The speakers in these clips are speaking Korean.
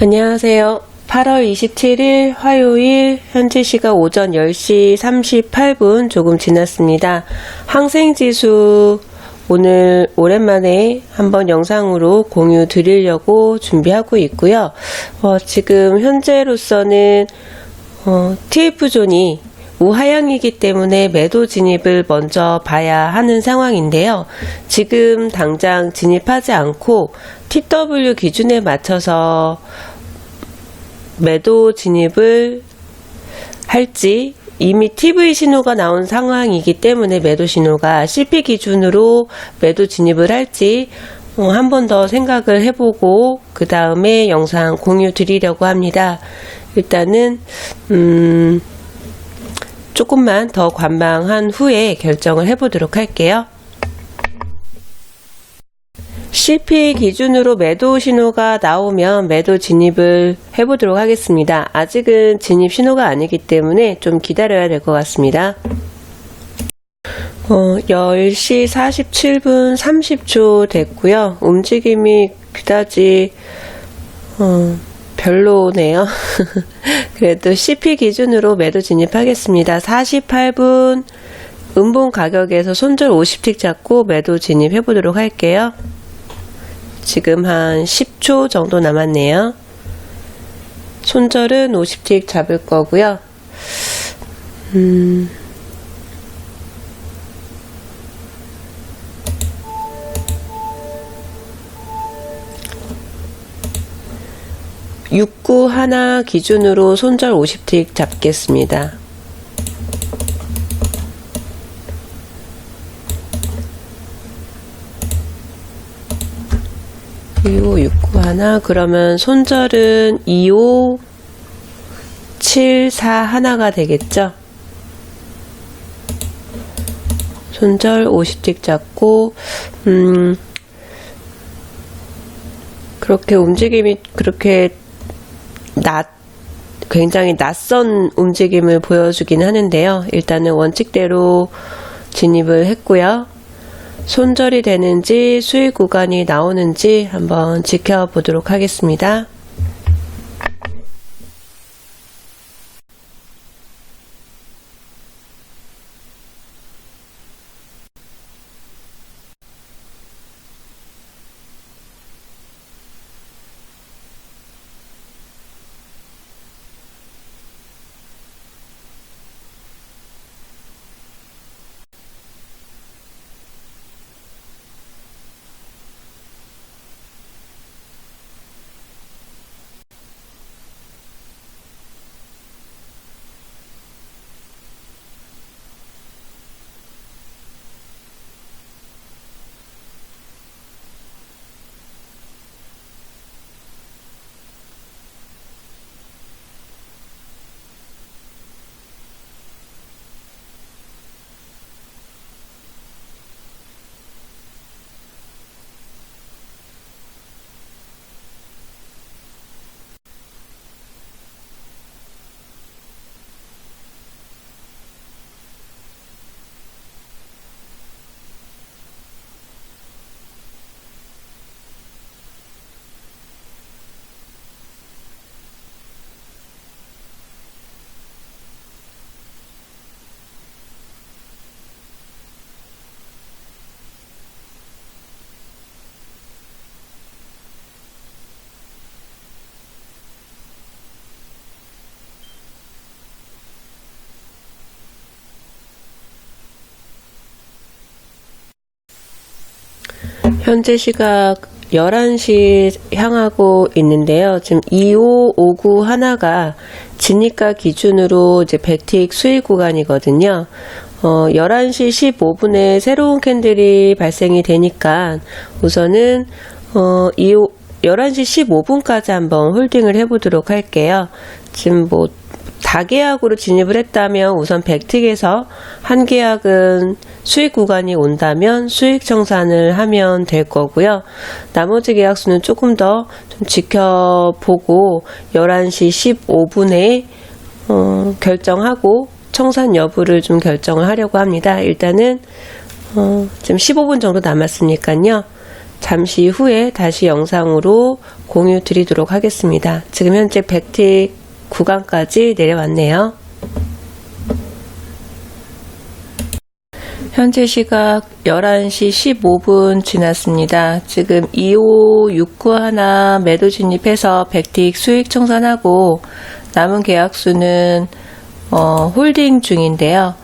안녕하세요. 8월 27일 화요일 현재 시각 오전 10시 38분 조금 지났습니다. 항생 지수 오늘 오랜만에 한번 영상으로 공유 드리려고 준비하고 있고요. 어, 지금 현재로서는 어, TF존이 우하향이기 때문에 매도 진입을 먼저 봐야 하는 상황인데요. 지금 당장 진입하지 않고 TW 기준에 맞춰서 매도 진입을 할지 이미 TV 신호가 나온 상황이기 때문에 매도 신호가 CP 기준으로 매도 진입을 할지 어, 한번 더 생각을 해보고 그 다음에 영상 공유 드리려고 합니다. 일단은 음, 조금만 더 관망한 후에 결정을 해보도록 할게요. CP 기준으로 매도 신호가 나오면 매도 진입을 해보도록 하겠습니다. 아직은 진입 신호가 아니기 때문에 좀 기다려야 될 것 같습니다. 어, 10시 47분 30초 됐고요. 움직임이 그다지 어, 별로네요. 그래도 CP 기준으로 매도 진입하겠습니다. 48분 음봉 가격에서 손절 50틱 잡고 매도 진입해 보도록 할게요. 지금 한 10초 정도 남았네요. 손절은 50틱 잡을 거고요. 음. 육구 하나 기준으로 손절 50틱 잡겠습니다. 그리고 6구 하나 그러면 손절은 25 7 4 하나가 되겠죠 손절 50틱 잡고 음 그렇게 움직임이 그렇게 낮 굉장히 낯선 움직임을 보여주긴 하는데요 일단은 원칙대로 진입을 했고요 손절이 되는지 수익 구간이 나오는지 한번 지켜보도록 하겠습니다. 현재 시각 11시 향하고 있는데요. 지금 2559 하나가 진입가 기준으로 이제 100틱 수익 구간이거든요. 어, 11시 15분에 새로운 캔들이 발생이 되니까 우선은 어, 25, 11시 15분까지 한번 홀딩을 해보도록 할게요. 지금 뭐 다계약으로 진입을 했다면 우선 100틱에서 한 계약은 수익 구간이 온다면 수익 청산을 하면 될 거고요. 나머지 계약수는 조금 더 좀 지켜보고 11시 15분에 어, 결정하고 청산 여부를 좀 결정을 하려고 합니다. 일단은 어, 지금 15분 정도 남았으니까요. 잠시 후에 다시 영상으로 공유 드리도록 하겠습니다. 지금 현재 백틱 구간까지 내려왔네요. 현재 시각 11시 15분 지났습니다. 지금 2569 하나 매도 진입해서 백틱 수익 청산하고 남은 계약 수는 어, 홀딩 중인데요.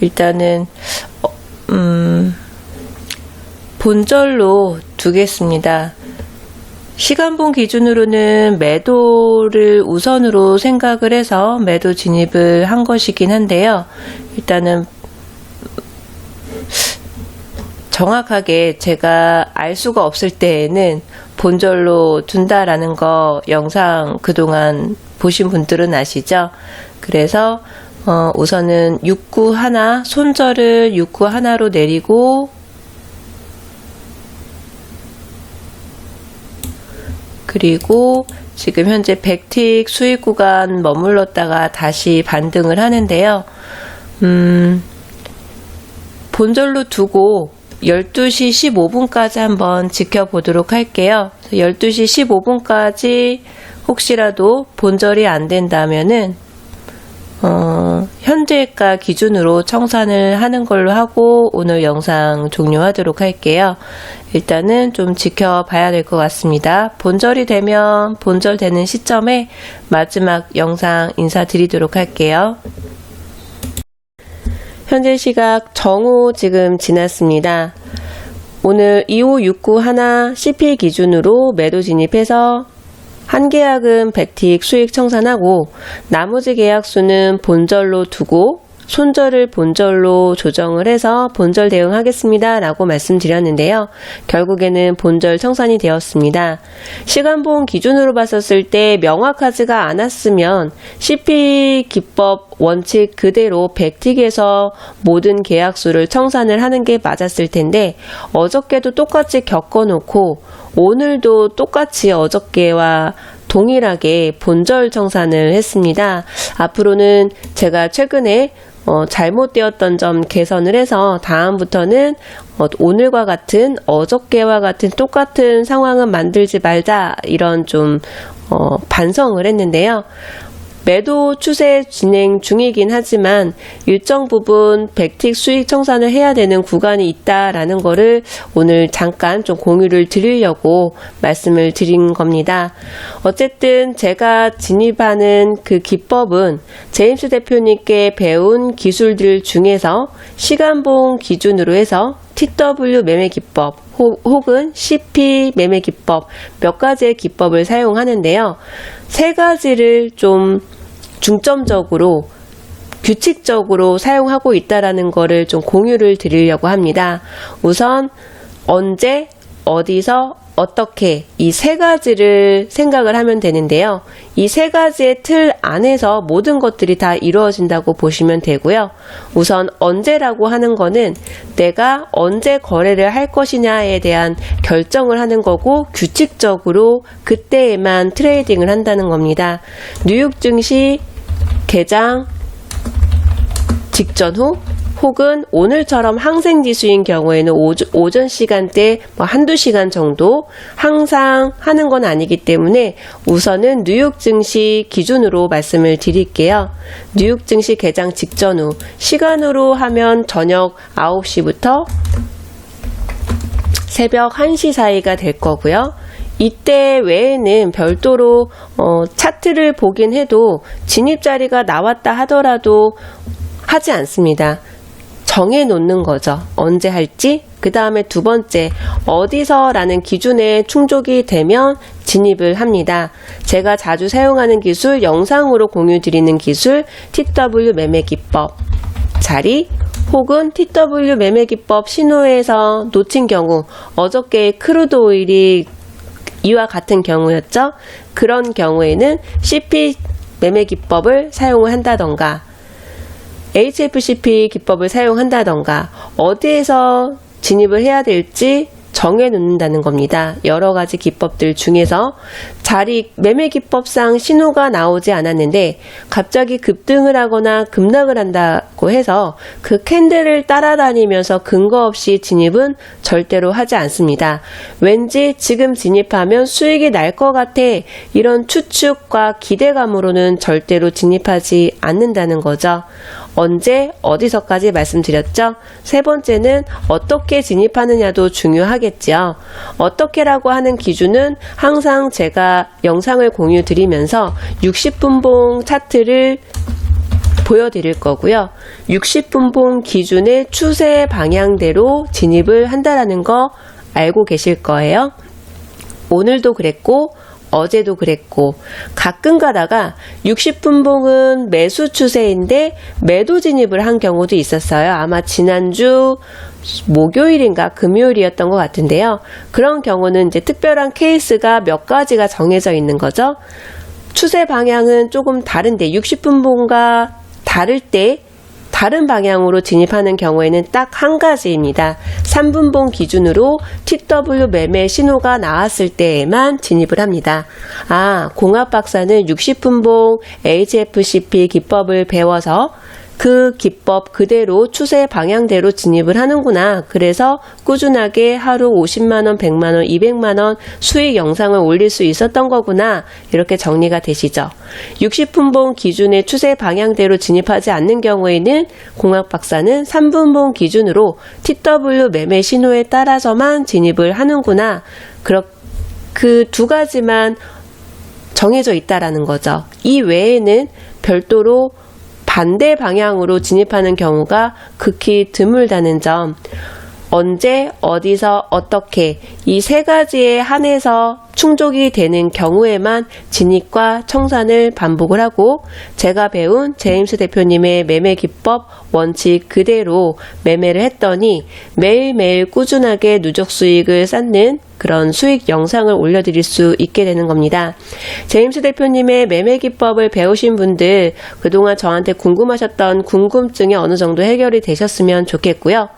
일단은 어, 음, 본절로 두겠습니다. 시간봉 기준으로는 매도를 우선으로 생각을 해서 매도 진입을 한 것이긴 한데요. 일단은 정확하게 제가 알 수가 없을 때에는 본절로 둔다라는 거 영상 그동안 보신 분들은 아시죠? 그래서 어, 우선은 69 하나, 손절을 69 하나로 내리고 그리고 지금 현재 백틱 수익 구간 머물렀다가 다시 반등을 하는데요. 음, 본절로 두고 12시 15분까지 한번 지켜보도록 할게요. 12시 15분까지 혹시라도 본절이 안 된다면은 어, 현재가 기준으로 청산을 하는 걸로 하고 오늘 영상 종료하도록 할게요. 일단은 좀 지켜봐야 될 것 같습니다. 본절이 되면 본절 되는 시점에 마지막 영상 인사드리도록 할게요. 현재 시각 정오 지금 지났습니다. 오늘 2569 하나 CP 기준으로 매도 진입해서 한 계약은 백틱 수익 청산하고 나머지 계약 수는 본절로 두고 손절을 본절로 조정을 해서 본절 대응하겠습니다. 라고 말씀드렸는데요. 결국에는 본절 청산이 되었습니다. 시간봉 기준으로 봤었을 때 명확하지가 않았으면 CP 기법 원칙 그대로 백틱에서 모든 계약수를 청산을 하는 게 맞았을 텐데 어저께도 똑같이 겪어놓고 오늘도 똑같이 어저께와 동일하게 본절 청산을 했습니다. 앞으로는 제가 최근에 어, 잘못되었던 점 개선을 해서 다음부터는 어, 오늘과 같은 어저께와 같은 똑같은 상황은 만들지 말자 이런 좀 어, 반성을 했는데요. 매도 추세 진행 중이긴 하지만 일정 부분 백틱 수익 청산을 해야 되는 구간이 있다라는 거를 오늘 잠깐 좀 공유를 드리려고 말씀을 드린 겁니다. 어쨌든 제가 진입하는 그 기법은 제임스 대표님께 배운 기술들 중에서 시간봉 기준으로 해서 TW 매매 기법 혹은 CP 매매 기법 몇 가지의 기법을 사용하는데요. 세 가지를 좀 중점적으로 규칙적으로 사용하고 있다라는 것을 좀 공유를 드리려고 합니다. 우선 언제 어디서 어떻게 이 세 가지를 생각을 하면 되는데요. 이 세 가지의 틀 안에서 모든 것들이 다 이루어진다고 보시면 되고요. 우선 언제라고 하는 거는 내가 언제 거래를 할 것이냐에 대한 결정을 하는 거고 규칙적으로 그때에만 트레이딩을 한다는 겁니다. 뉴욕 증시 개장 직전 후 혹은 오늘처럼 항생지수인 경우에는 오전 시간대 뭐 한두 시간 정도 항상 하는 건 아니기 때문에 우선은 뉴욕 증시 기준으로 말씀을 드릴게요. 뉴욕 증시 개장 직전 후 시간으로 하면 저녁 9시부터 새벽 1시 사이가 될 거고요. 이때 외에는 별도로 어, 차트를 보긴 해도 진입 자리가 나왔다 하더라도 하지 않습니다. 정해 놓는 거죠. 언제 할지. 그 다음에 두 번째, 어디서라는 기준에 충족이 되면 진입을 합니다. 제가 자주 사용하는 기술, 영상으로 공유 드리는 기술, TW 매매 기법. 자리, 혹은 TW 매매 기법 신호에서 놓친 경우, 어저께 크루드 오일이 이와 같은 경우였죠. 그런 경우에는 CP 매매 기법을 사용을 한다던가 HFCP 기법을 사용한다던가 어디에서 진입을 해야 될지 정해 놓는다는 겁니다. 여러 가지 기법들 중에서 자리 매매 기법상 신호가 나오지 않았는데 갑자기 급등을 하거나 급락을 한다고 해서 그 캔들을 따라다니면서 근거 없이 진입은 절대로 하지 않습니다. 왠지 지금 진입하면 수익이 날 것 같아 이런 추측과 기대감으로는 절대로 진입하지 않는다는 거죠. 언제 어디서까지 말씀드렸죠? 세 번째는 어떻게 진입하느냐도 중요하겠죠. 어떻게라고 하는 기준은 항상 제가 영상을 공유 드리면서 60분봉 차트를 보여드릴 거고요. 60분봉 기준의 추세 방향대로 진입을 한다라는 거 알고 계실 거예요. 오늘도 그랬고 어제도 그랬고 가끔 가다가 60분 봉은 매수 추세인데 매도 진입을 한 경우도 있었어요. 아마 지난주 목요일인가 금요일이었던 것 같은데요. 그런 경우는 이제 특별한 케이스가 몇 가지가 정해져 있는 거죠. 추세 방향은 조금 다른데 60분 봉과 다를 때 다른 방향으로 진입하는 경우에는 딱 한 가지입니다. 3분봉 기준으로 TW 매매 신호가 나왔을 때에만 진입을 합니다. 아, 공합 박사는 60분봉 HFCP 기법을 배워서 그 기법 그대로 추세 방향대로 진입을 하는구나. 그래서 꾸준하게 하루 50만 원, 100만 원, 200만 원 수익 영상을 올릴 수 있었던 거구나. 이렇게 정리가 되시죠. 60분봉 기준의 추세 방향대로 진입하지 않는 경우에는 공학 박사는 3분봉 기준으로 TW 매매 신호에 따라서만 진입을 하는구나. 그 두 가지만 정해져 있다라는 거죠. 이 외에는 별도로 반대 방향으로 진입하는 경우가 극히 드물다는 점. 언제, 어디서, 어떻게 이 세 가지에 한해서 충족이 되는 경우에만 진입과 청산을 반복을 하고 제가 배운 제임스 대표님의 매매 기법 원칙 그대로 매매를 했더니 매일매일 꾸준하게 누적 수익을 쌓는 그런 수익 영상을 올려드릴 수 있게 되는 겁니다. 제임스 대표님의 매매 기법을 배우신 분들 그동안 저한테 궁금하셨던 궁금증이 어느 정도 해결이 되셨으면 좋겠고요.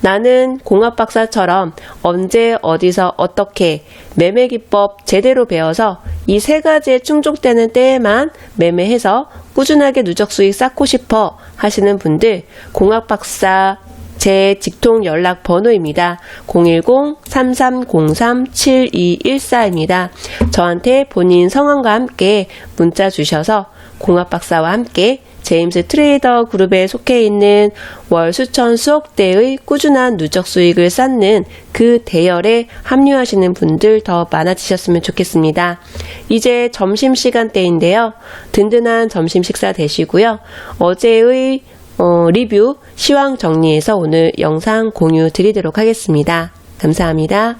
나는 공학 박사처럼 언제 어디서 어떻게 매매 기법 제대로 배워서 이 세 가지에 충족되는 때에만 매매해서 꾸준하게 누적 수익 쌓고 싶어 하시는 분들 공학 박사 제 직통 연락 번호입니다. 010-3303-7214입니다. 저한테 본인 성함과 함께 문자 주셔서 공합박사와 함께 제임스 트레이더 그룹에 속해 있는 월 수천 수억 대의 꾸준한 누적 수익을 쌓는 그 대열에 합류하시는 분들 더 많아지셨으면 좋겠습니다. 이제 점심 시간대인데요. 든든한 점심 식사 되시고요. 어제의 어, 리뷰 시황 정리해서 오늘 영상 공유 드리도록 하겠습니다. 감사합니다.